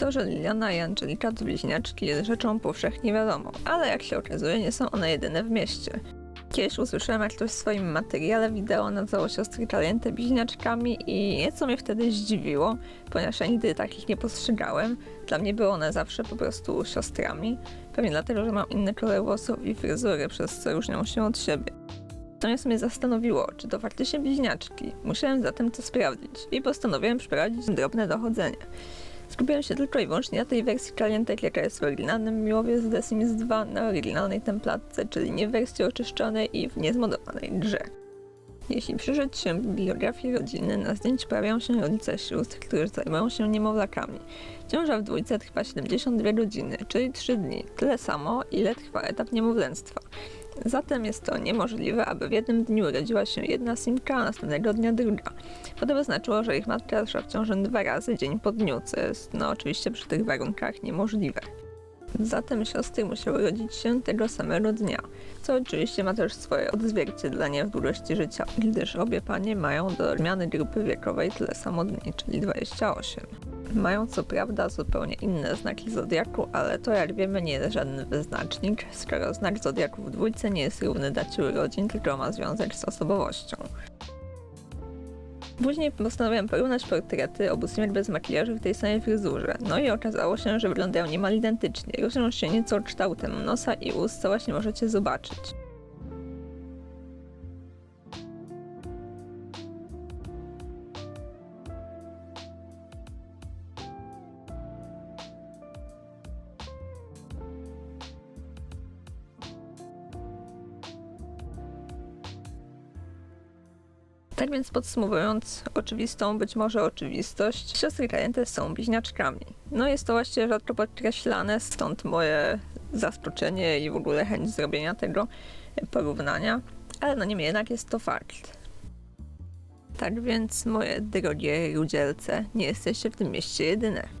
To, że Liliana i Angelika to bliźniaczki jest rzeczą powszechnie wiadomą, ale jak się okazuje nie są one jedyne w mieście. Kiedyś usłyszałem, jak ktoś w swoim materiale wideo nazwał siostry Caliente bliźniaczkami i nieco mnie wtedy zdziwiło, ponieważ ja nigdy takich nie postrzegałem. Dla mnie były one zawsze po prostu siostrami, pewnie dlatego, że mam inny kolor włosów i fryzury, przez co różnią się od siebie. To mnie mnie zastanowiło, czy to faktycznie bliźniaczki. Musiałem zatem to sprawdzić i postanowiłem przeprowadzić drobne dochodzenie. Skupiłem się tylko i wyłącznie na tej wersji jest w oryginalnym Miłowie z The Sims 2 na oryginalnej templatce, czyli nie w wersji oczyszczonej i w niezmodowanej grze. Jeśli przyjrzeć się bibliografii rodziny, na zdjęciu pojawiają się rodzice sióstr, którzy zajmują się niemowlakami. Ciąża w dwójce trwa 72 godziny, czyli 3 dni, tyle samo, ile trwa etap niemowlęctwa. Zatem jest to niemożliwe, aby w jednym dniu urodziła się jedna simka, a następnego dnia druga. By znaczyło, że ich matka zaszła w dwa razy dzień po dniu, co jest no oczywiście przy tych warunkach niemożliwe. Zatem siostry musiały rodzić się tego samego dnia, co oczywiście ma też swoje odzwierciedlenie w długości życia, gdyż obie panie mają do odmiany grupy wiekowej tyle samo dni, czyli 28. Mają co prawda zupełnie inne znaki zodiaku, ale to jak wiemy nie jest żaden wyznacznik, skoro znak zodiaku w dwójce nie jest równy dacie urodzin, tylko ma związek z osobowością. Później postanowiłem porównać portrety obu simiek bez makijażu w tej samej fryzurze. No i okazało się, że wyglądają niemal identycznie. Różnią się nieco kształtem nosa i ust, co właśnie możecie zobaczyć. Tak więc podsumowując oczywistą, być może oczywistość, siostry Caliente są bliźniaczkami. No jest to właściwie rzadko podkreślane, stąd moje zaskoczenie i w ogóle chęć zrobienia tego porównania, ale no niemniej jednak jest to fakt. Tak więc, moje drogie rudzielce, nie jesteście w tym mieście jedyne.